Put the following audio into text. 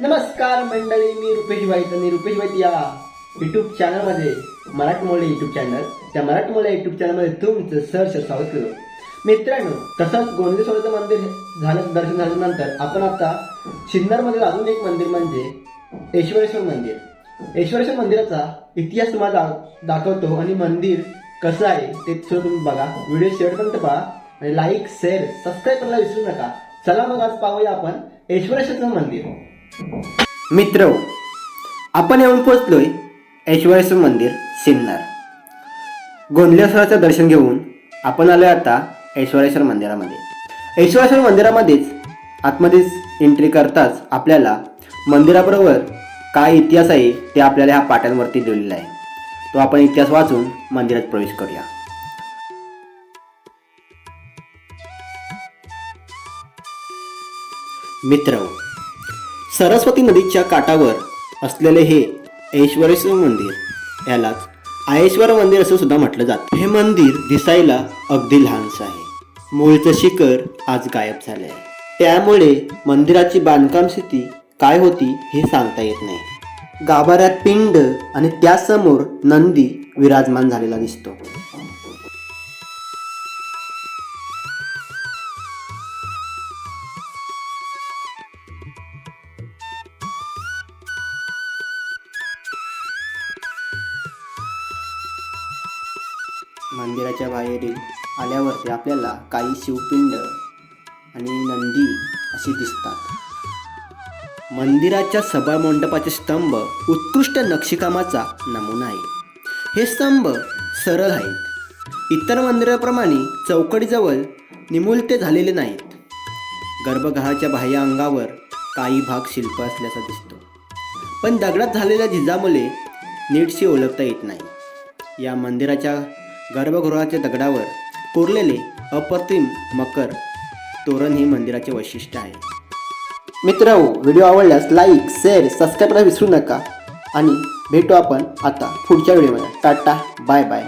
नमस्कार मंडळी मी रुपेश वाईत आणि रुपेश वाईत या युट्यूब चॅनलमध्ये मराठमोळे युट्यूब चॅनल त्या मराठमोळे युट्यूब चॅनलमध्ये तुमचं सहर्ष स्वागत करतो. मित्रांनो तसंच गोंदेश्वराचं मंदिर झालं दर्शन झाल्यानंतर आपण आता सिन्नरमधील अजून एक मंदिर म्हणजे ऐश्वरेश्वर मंदिर. ऐश्वरेश्वर मंदिराचा इतिहास तुम्हाला दाखवतो आणि मंदिर कसं आहे ते सुद्धा तुम्ही बघा. व्हिडिओ शेअरपर्यंत पहा आणि लाईक शेअर सबस्क्राईब करायला विसरू नका. चला मग आज पाहूया आपण ऐश्वरेश्वरचं मंदिर. मित्र हो, आपण येऊन पोचलोय ऐश्वरेश्वर मंदिर सिन्नर गोंदलेश्वराचं दर्शन घेऊन आपण आलोय आता ऐश्वरेश्वर मंदिरामध्ये. ऐश्वरेश्वर मंदिरामध्येच आतमध्येच एंट्री करताच आपल्याला मंदिराबरोबर काय इतिहास आहे ते आपल्याला ह्या पाट्यांवरती दिलेला आहे. तो आपण इतिहास वाचून मंदिरात प्रवेश करूया. मित्र हो, सरस्वती नदीच्या काठावर असलेले हे ऐश्वरेश्वर मंदिर यालाच आयेश्वर मंदिर असं सुद्धा म्हटलं जातं. हे मंदिर दिसायला अगदी लहानसं आहे. मूळचं शिखर आज गायब झालं आहे त्यामुळे मंदिराची बांधकाम स्थिती काय होती हे सांगता येत नाही. गाभाऱ्यात पिंड आणि त्यासमोर नंदी विराजमान झालेला दिसतो. मंदिराच्या बाहेरील आल्यावरती आपल्याला काही शिवपिंड आणि नंदी अशी दिसतात. मंदिराच्या सभामंडपाचे स्तंभ उत्कृष्ट नक्षीकामाचा नमुना आहे. हे स्तंभ सरळ आहेत. इतर मंदिराप्रमाणे चौकडीजवळ निमुलते झालेले नाहीत. गर्भगृहाच्या बाह्य अंगावर काही भाग शिल्प असल्याचा दिसतो. पण दगडात झालेल्या झिजामुळे नीटशी ओळखता येत नाही. या मंदिराच्या गर्भगृहाच्या दगडावर कोरलेले अप्रतिम मकर तोरण हे मंदिराचे वैशिष्ट्य आहे. मित्र व्हिडिओ आवडल्यास लाईक शेअर सबस्क्राईब करायला विसरू नका. आणि भेटू आपण आता पुढच्या व्हिडिओमध्ये. Tata bye bye